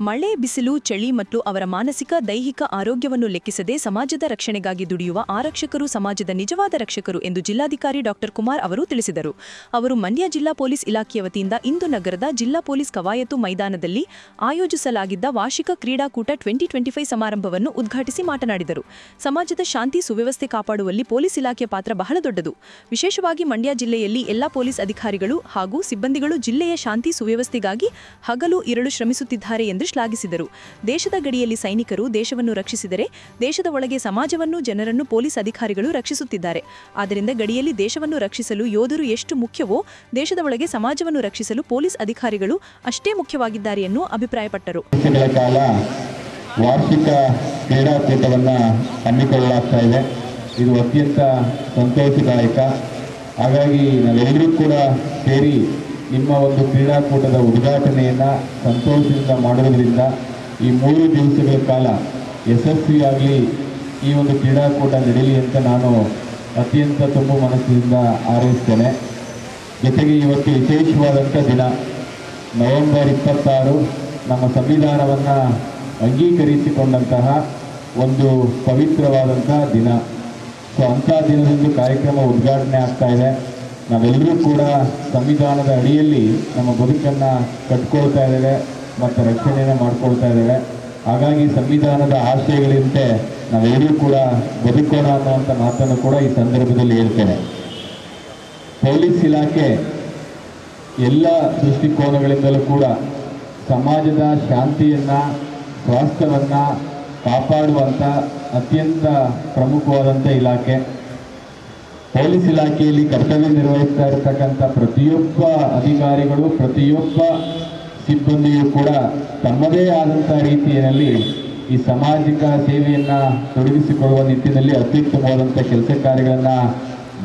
ಮಳೆ, ಬಿಸಿಲು, ಚಳಿ ಮತ್ತು ಅವರ ಮಾನಸಿಕ, ದೈಹಿಕ ಆರೋಗ್ಯವನ್ನು ಲೆಕ್ಕಿಸದೆ ಸಮಾಜದ ರಕ್ಷಣೆಗಾಗಿ ದುಡಿಯುವ ಆರಕ್ಷಕರು ಸಮಾಜದ ನಿಜವಾದ ರಕ್ಷಕರು ಎಂದು ಜಿಲ್ಲಾಧಿಕಾರಿ ಡಾಕ್ಟರ್ ಕುಮಾರ್ ಅವರು ತಿಳಿಸಿದರು. ಅವರು ಮಂಡ್ಯ ಜಿಲ್ಲಾ ಪೊಲೀಸ್ ಇಲಾಖೆಯ ವತಿಯಿಂದ ಇಂದು ನಗರದ ಜಿಲ್ಲಾ ಪೊಲೀಸ್ ಕವಾಯತು ಮೈದಾನದಲ್ಲಿ ಆಯೋಜಿಸಲಾಗಿದ್ದ ವಾರ್ಷಿಕ ಕ್ರೀಡಾಕೂಟ ಟ್ವೆಂಟಿ ಟ್ವೆಂಟಿ ಫೈವ್ ಸಮಾರಂಭವನ್ನು ಉದ್ಘಾಟಿಸಿ ಮಾತನಾಡಿದರು. ಸಮಾಜದ ಶಾಂತಿ, ಸುವ್ಯವಸ್ಥೆ ಕಾಪಾಡುವಲ್ಲಿ ಪೊಲೀಸ್ ಇಲಾಖೆಯ ಪಾತ್ರ ಬಹಳ ದೊಡ್ಡದು. ವಿಶೇಷವಾಗಿ ಮಂಡ್ಯ ಜಿಲ್ಲೆಯಲ್ಲಿ ಎಲ್ಲಾ ಪೊಲೀಸ್ ಅಧಿಕಾರಿಗಳು ಹಾಗೂ ಸಿಬ್ಬಂದಿಗಳು ಜಿಲ್ಲೆಯ ಶಾಂತಿ, ಸುವ್ಯವಸ್ಥೆಗಾಗಿ ಹಗಲು, ಇರಳು ಶ್ರಮಿಸುತ್ತಿದ್ದಾರೆ ಎಂದು ಶ್ಲಾಘಿಸಿದರು. ದೇಶದ ಗಡಿಯಲ್ಲಿ ಸೈನಿಕರು ದೇಶವನ್ನು ರಕ್ಷಿಸಿದರೆ ದೇಶದ ಒಳಗೆ ಸಮಾಜವನ್ನು ಜನರನ್ನು ಪೊಲೀಸ್ ಅಧಿಕಾರಿಗಳು ರಕ್ಷಿಸುತ್ತಿದ್ದಾರೆ. ಆದ್ದರಿಂದ ಗಡಿಯಲ್ಲಿ ದೇಶವನ್ನು ರಕ್ಷಿಸಲು ಯೋಧರು ಎಷ್ಟು ಮುಖ್ಯವೋ ದೇಶದ ಒಳಗೆ ಸಮಾಜವನ್ನು ರಕ್ಷಿಸಲು ಪೊಲೀಸ್ ಅಧಿಕಾರಿಗಳು ಅಷ್ಟೇ ಮುಖ್ಯವಾಗಿದ್ದಾರೆ ಎಂದು ಅಭಿಪ್ರಾಯಪಟ್ಟರು. ವಾರ್ಷಿಕ ಕ್ರೀಡಾಕೂಟವನ್ನು ಹಮ್ಮಿಕೊಳ್ಳಲಾಗ್ತಾ ಇದೆ. ಇದು ಅತ್ಯಂತ ಸಂತೋಷದಾಯಕ. ಹಾಗಾಗಿ ನಾವೆಲ್ಲರೂ ಕೂಡ ಸೇರಿ ನಿಮ್ಮ ಒಂದು ಕ್ರೀಡಾಕೂಟದ ಉದ್ಘಾಟನೆಯನ್ನು ಸಂತೋಷದಿಂದ ಮಾಡುವುದರಿಂದ ಈ ಮೂರು ದಿವಸಗಳ ಕಾಲ ಯಶಸ್ವಿಯಾಗಲಿ ಈ ಒಂದು ಕ್ರೀಡಾಕೂಟ ನಡೆಯಲಿ ಅಂತ ನಾನು ಅತ್ಯಂತ ತುಂಬ ಮನಸ್ಸಿನಿಂದ ಹಾರೈಸ್ತೇನೆ. ಜೊತೆಗೆ ಇವತ್ತು ವಿಶೇಷವಾದಂಥ ದಿನ, ನವೆಂಬರ್ ಇಪ್ಪತ್ತಾರು, ನಮ್ಮ ಸಂವಿಧಾನವನ್ನು ಅಂಗೀಕರಿಸಿಕೊಂಡಂತಹ ಒಂದು ಪವಿತ್ರವಾದಂತಹ ದಿನ. ಸೊ ಅಂಥ ದಿನದಂದು ಕಾರ್ಯಕ್ರಮ ಉದ್ಘಾಟನೆ ಆಗ್ತಾ ಇದೆ. ನಾವೆಲ್ಲರೂ ಕೂಡ ಸಂವಿಧಾನದ ಅಡಿಯಲ್ಲಿ ನಮ್ಮ ಬದುಕನ್ನು ಕಟ್ಕೊಳ್ತಾ ಇದ್ದೇವೆ, ಮತ್ತು ರಕ್ಷಣೆಯನ್ನು ಮಾಡ್ಕೊಳ್ತಾ ಇದ್ದೇವೆ. ಹಾಗಾಗಿ ಸಂವಿಧಾನದ ಆಶಯಗಳಿಂತೆ ನಾವೆಲ್ಲರೂ ಕೂಡ ಬದುಕೋಣ ಅನ್ನುವಂಥ ಮಾತನ್ನು ಕೂಡ ಈ ಸಂದರ್ಭದಲ್ಲಿ ಹೇಳ್ತೇನೆ. ಪೊಲೀಸ್ ಇಲಾಖೆ ಎಲ್ಲ ದೃಷ್ಟಿಕೋನಗಳಿಂದಲೂ ಕೂಡ ಸಮಾಜದ ಶಾಂತಿಯನ್ನು, ಸ್ವಾಸ್ಥ್ಯವನ್ನು ಕಾಪಾಡುವಂಥ ಅತ್ಯಂತ ಪ್ರಮುಖವಾದಂಥ ಇಲಾಖೆ. ಪೊಲೀಸ್ ಇಲಾಖೆಯಲ್ಲಿ ಕರ್ತವ್ಯ ನಿರ್ವಹಿಸ್ತಾ ಇರತಕ್ಕಂಥ ಪ್ರತಿಯೊಬ್ಬ ಅಧಿಕಾರಿಗಳು, ಪ್ರತಿಯೊಬ್ಬ ಸಿಬ್ಬಂದಿಯೂ ಕೂಡ ತಮ್ಮದೇ ಆದಂಥ ರೀತಿಯಲ್ಲಿ ಈ ಸಾಮಾಜಿಕ ಸೇವೆಯನ್ನು ತೊಡಗಿಸಿಕೊಳ್ಳುವ ನಿಟ್ಟಿನಲ್ಲಿ ಅತ್ಯುತ್ತಮವಾದಂಥ ಕೆಲಸ ಕಾರ್ಯಗಳನ್ನು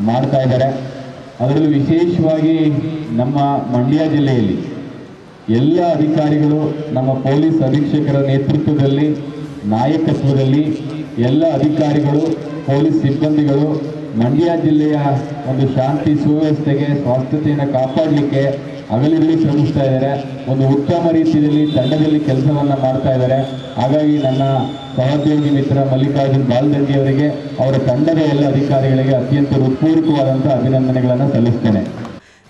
ಮಾಡ್ತಾ ಇದ್ದಾರೆ. ಅದರಲ್ಲೂ ವಿಶೇಷವಾಗಿ ನಮ್ಮ ಮಂಡ್ಯ ಜಿಲ್ಲೆಯಲ್ಲಿ ಎಲ್ಲ ಅಧಿಕಾರಿಗಳು, ನಮ್ಮ ಪೊಲೀಸ್ ಅಧೀಕ್ಷಕರ ನೇತೃತ್ವದಲ್ಲಿ, ನಾಯಕತ್ವದಲ್ಲಿ ಎಲ್ಲ ಅಧಿಕಾರಿಗಳು, ಪೊಲೀಸ್ ಸಿಬ್ಬಂದಿಗಳು ಮಂಡ್ಯ ಜಿಲ್ಲೆಯ ಒಂದು ಶಾಂತಿ ಸುವ್ಯವಸ್ಥೆಗೆ ಸ್ವಾಸ್ಥತೆಯನ್ನು ಕಾಪಾಡಲಿಕ್ಕೆ ಅಗಲಿರಲಿ ಶ್ರಮಿಸ್ತಾ ಇದ್ದಾರೆ. ಒಂದು ಉತ್ತಮ ರೀತಿಯಲ್ಲಿ ತಂಡದಲ್ಲಿ ಕೆಲಸವನ್ನು ಮಾಡ್ತಾ ಇದ್ದಾರೆ. ಹಾಗಾಗಿ ನನ್ನ ಸಹೋದ್ಯೋಗಿ ಮಿತ್ರ ಮಲ್ಲಿಕಾರ್ಜುನ್ ಬಾಲ್ದಂಡಿ ಅವರಿಗೆ, ಅವರ ತಂಡದ ಎಲ್ಲ ಅಧಿಕಾರಿಗಳಿಗೆ ಅತ್ಯಂತ ಹೃತ್ಪೂರ್ವಕವಾದಂಥ ಅಭಿನಂದನೆಗಳನ್ನು ಸಲ್ಲಿಸ್ತೇನೆ.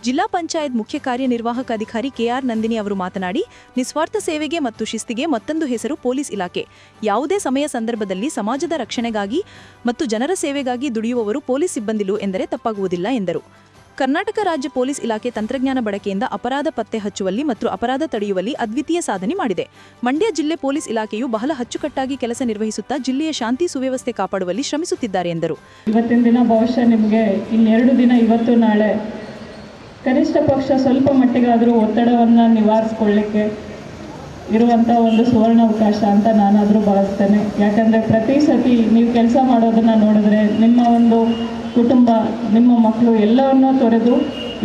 ಜಿಲ್ಲಾ ಪಂಚಾಯತ್ ಮುಖ್ಯ ಕಾರ್ಯನಿರ್ವಾಹಕ ಅಧಿಕಾರಿ ಕೆಆರ್ ನಂದಿನಿ ಅವರು ಮಾತನಾಡಿ, ನಿಸ್ವಾರ್ಥ ಸೇವೆಗೆ ಮತ್ತು ಶಿಸ್ತಿಗೆ ಮತ್ತೊಂದು ಹೆಸರು ಪೊಲೀಸ್ ಇಲಾಖೆ. ಯಾವುದೇ ಸಮಯ ಸಂದರ್ಭದಲ್ಲಿ ಸಮಾಜದ ರಕ್ಷಣೆಗಾಗಿ ಮತ್ತು ಜನರ ಸೇವೆಗಾಗಿ ದುಡಿಯುವವರು ಪೊಲೀಸ್ ಸಿಬ್ಬಂದಿಲು ಎಂದರೆ ತಪ್ಪಾಗುವುದಿಲ್ಲ, ಎಂದರು. ಕರ್ನಾಟಕ ರಾಜ್ಯ ಪೊಲೀಸ್ ಇಲಾಖೆ ತಂತ್ರಜ್ಞಾನ ಬಳಕೆಯಿಂದ ಅಪರಾಧ ಪತ್ತೆ ಹಚ್ಚುವಲ್ಲಿ ಮತ್ತು ಅಪರಾಧ ತಡೆಯುವಲ್ಲಿ ಅದ್ವಿತೀಯ ಸಾಧನೆ ಮಾಡಿದೆ. ಮಂಡ್ಯ ಜಿಲ್ಲೆ ಪೊಲೀಸ್ ಇಲಾಖೆಯು ಬಹಳ ಅಚ್ಚುಕಟ್ಟಾಗಿ ಕೆಲಸ ನಿರ್ವಹಿಸುತ್ತಾ ಜಿಲ್ಲೆಯ ಶಾಂತಿ ಸುವ್ಯವಸ್ಥೆ ಕಾಪಾಡುವಲ್ಲಿ ಶ್ರಮಿಸುತ್ತಿದ್ದಾರೆ, ಎಂದರು. ಇವತ್ತಿನ ದಿನ ಬಹುಶಃ ನಿಮಗೆ ಇನ್ನೆರಡು ದಿನ ಇವತ್ತು ನಾಳೆ ಕನಿಷ್ಠ ಪಕ್ಷ ಸ್ವಲ್ಪ ಮಟ್ಟಿಗಾದರೂ ಒತ್ತಡವನ್ನು ನಿವಾರಿಸ್ಕೊಳ್ಳಿಕ್ಕೆ ಇರುವಂಥ ಒಂದು ಸುವರ್ಣ ಅವಕಾಶ ಅಂತ ನಾನಾದರೂ ಭಾವಿಸ್ತೇನೆ. ಯಾಕಂದರೆ ಪ್ರತಿ ಸತಿ ನೀವು ಕೆಲಸ ಮಾಡೋದನ್ನು ನೋಡಿದ್ರೆ ನಿಮ್ಮ ಒಂದು ಕುಟುಂಬ, ನಿಮ್ಮ ಮಕ್ಕಳು ಎಲ್ಲವನ್ನೂ ತೊರೆದು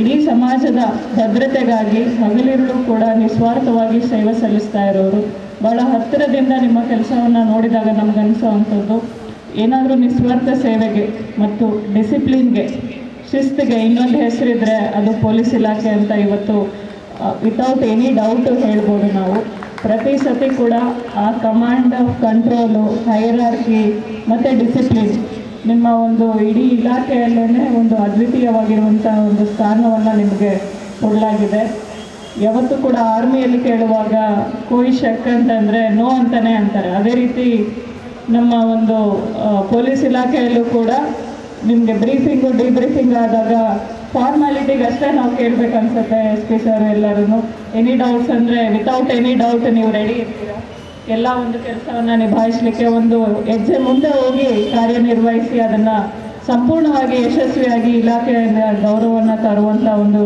ಇಡೀ ಸಮಾಜದ ಭದ್ರತೆಗಾಗಿ, ಹಗಲಿರುಳು ಕೂಡ ನಿಸ್ವಾರ್ಥವಾಗಿ ಸೇವೆ ಸಲ್ಲಿಸ್ತಾ ಇರೋರು. ಬಹಳ ಹತ್ತಿರದಿಂದ ನಿಮ್ಮ ಕೆಲಸವನ್ನು ನೋಡಿದಾಗ ನಮಗನ್ಸೋವಂಥದ್ದು ಏನಾದರೂ ನಿಸ್ವಾರ್ಥ ಸೇವೆಗೆ ಮತ್ತು ಡಿಸಿಪ್ಲಿನ್ಗೆ ಶಿಸ್ತಿಗೆ ಇನ್ನೊಂದು ಹೆಸರಿದ್ರೆ ಅದು ಪೊಲೀಸ್ ಇಲಾಖೆ ಅಂತ ಇವತ್ತು ವಿತೌಟ್ ಎನಿ ಡೌಟ್ ಹೇಳ್ಬೋದು ನಾವು. ಪ್ರತಿ ಸತಿ ಕೂಡ ಆ ಕಮಾಂಡ್ ಆಫ್ ಕಂಟ್ರೋಲು ಹೈರಾರ್ಕಿ ಮತ್ತು ಡಿಸಿಪ್ಲಿನ್ ನಿಮ್ಮ ಒಂದು ಇಡೀ ಇಲಾಖೆಯಲ್ಲೇ ಒಂದು ಅದ್ವಿತೀಯವಾಗಿರುವಂಥ ಒಂದು ಸ್ಥಾನವನ್ನು ನಿಮಗೆ ಕೊಡಲಾಗಿದೆ. ಯಾವತ್ತೂ ಕೂಡ ಆರ್ಮಿಯಲ್ಲಿ ಕೇಳುವಾಗ, ಕೋಯಿ ಶಕ್ ಅಂತಂದರೆ ನೋ ಅಂತಲೇ ಅಂತಾರೆ. ಅದೇ ರೀತಿ ನಮ್ಮ ಒಂದು ಪೊಲೀಸ್ ಇಲಾಖೆಯಲ್ಲೂ ಕೂಡ ನಿಮಗೆ ಬ್ರೀಫಿಂಗು ಡಿಬ್ರೀಫಿಂಗ್ ಆದಾಗ ಫಾರ್ಮಾಲಿಟಿಗೆ ಅಷ್ಟೇ ನಾವು ಕೇಳಬೇಕನ್ಸುತ್ತೆ ಎಸ್ ಪಿ ಸರ್ ಎಲ್ಲರೂ ಎನಿ ಡೌಟ್ಸ್ ಅಂದರೆ ವಿತೌಟ್ ಎನಿ ಡೌಟ್ ನೀವು ರೆಡಿ ಇರ್ತೀರಾ? ಎಲ್ಲ ಒಂದು ಕೆಲಸವನ್ನು ನಿಭಾಯಿಸಲಿಕ್ಕೆ ಒಂದು ಹೆಜ್ಜೆ ಮುಂದೆ ಹೋಗಿ ಕಾರ್ಯನಿರ್ವಹಿಸಿ ಅದನ್ನು ಸಂಪೂರ್ಣವಾಗಿ ಯಶಸ್ವಿಯಾಗಿ ಇಲಾಖೆಯಿಂದ ಗೌರವವನ್ನು ತರುವಂಥ ಒಂದು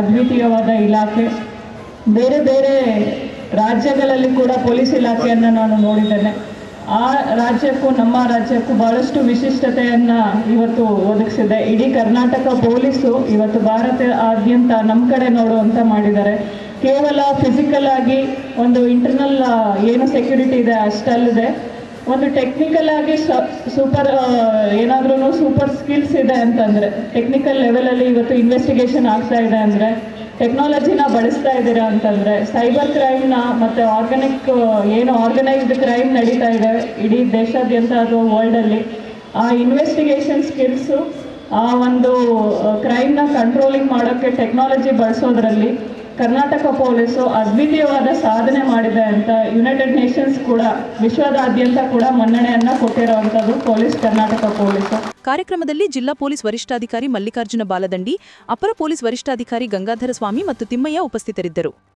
ಅದ್ವಿತೀಯವಾದ ಇಲಾಖೆ. ಬೇರೆ ಬೇರೆ ರಾಜ್ಯಗಳಲ್ಲಿ ಕೂಡ ಪೊಲೀಸ್ ಇಲಾಖೆಯನ್ನು ನಾನು ನೋಡಿದ್ದೇನೆ. ಆ ರಾಜ್ಯಕ್ಕೂ, ನಮ್ಮ ರಾಜ್ಯಕ್ಕೂ ಬಹಳಷ್ಟು ವಿಶಿಷ್ಟತೆಯನ್ನು ಇವತ್ತು ಒದಗಿಸಿದೆ. ಇಡೀ ಕರ್ನಾಟಕ ಪೊಲೀಸು ಇವತ್ತು ಭಾರತ ಆದ್ಯಂತ ನಮ್ಮ ಕಡೆ ನೋಡುವಂತ ಮಾಡಿದ್ದಾರೆ. ಕೇವಲ ಫಿಸಿಕಲ್ ಆಗಿ ಒಂದು ಇಂಟರ್ನಲ್ ಏನು ಸೆಕ್ಯೂರಿಟಿ ಇದೆ ಅಷ್ಟಲ್ಲದೆ, ಒಂದು ಟೆಕ್ನಿಕಲ್ ಆಗಿ ಸೂಪರ್ ಏನಾದ್ರೂ ಸೂಪರ್ ಸ್ಕಿಲ್ಸ್ ಇದೆ ಅಂತಂದ್ರೆ ಟೆಕ್ನಿಕಲ್ ಲೆವೆಲಲ್ಲಿ ಇವತ್ತು ಇನ್ವೆಸ್ಟಿಗೇಷನ್ ಆಗ್ತಾ ಇದೆ ಅಂದರೆ ಟೆಕ್ನಾಲಜಿನ ಬಳಸ್ತಾ ಇದ್ದೀರಾ ಅಂತಂದರೆ ಸೈಬರ್ ಕ್ರೈಮ್ನ ಮತ್ತು ಆರ್ಗಾನಿಕ್ ಏನು ಆರ್ಗನೈಸ್ಡ್ ಕ್ರೈಮ್ ನಡೀತಾ ಇದೆ ಇಡೀ ದೇಶಾದ್ಯಂತ ಅದು ವರ್ಲ್ಡಲ್ಲಿ ಆ ಇನ್ವೆಸ್ಟಿಗೇಷನ್ ಸ್ಕಿಲ್ಸು ಆ ಒಂದು ಕ್ರೈಮ್ನ ಕಂಟ್ರೋಲಿಂಗ್ ಮಾಡೋಕ್ಕೆ ಟೆಕ್ನಾಲಜಿ ಬಳಸೋದ್ರಲ್ಲಿ ಕರ್ನಾಟಕ ಪೊಲೀಸು ಅದ್ವಿತೀಯವಾದ ಸಾಧನೆ ಮಾಡಿದೆ ಅಂತ ಯುನೈಟೆಡ್ ನೇಷನ್ಸ್ ಕೂಡ, ವಿಶ್ವದಾದ್ಯಂತ ಕೂಡ ಮನ್ನಣೆಯನ್ನು ಕೊಟ್ಟಿರುವಂಥದ್ದು ಪೊಲೀಸ್ ಕರ್ನಾಟಕ ಪೊಲೀಸು. ಕಾರ್ಯಕ್ರಮದಲ್ಲಿ ಜಿಲ್ಲಾ ಪೊಲೀಸ್ ವರಿಷ್ಠಾಧಿಕಾರಿ ಮಲ್ಲಿಕಾರ್ಜುನ ಬಾಲದಂಡಿ ಅಪರ ಪೊಲೀಸ್ ವರಿಷ್ಠಾಧಿಕಾರಿ ಗಂಗಾಧರ ಸ್ವಾಮಿ ಮತ್ತು ತಿಮ್ಮಯ್ಯ ಉಪಸ್ಥಿತರಿದ್ದರು.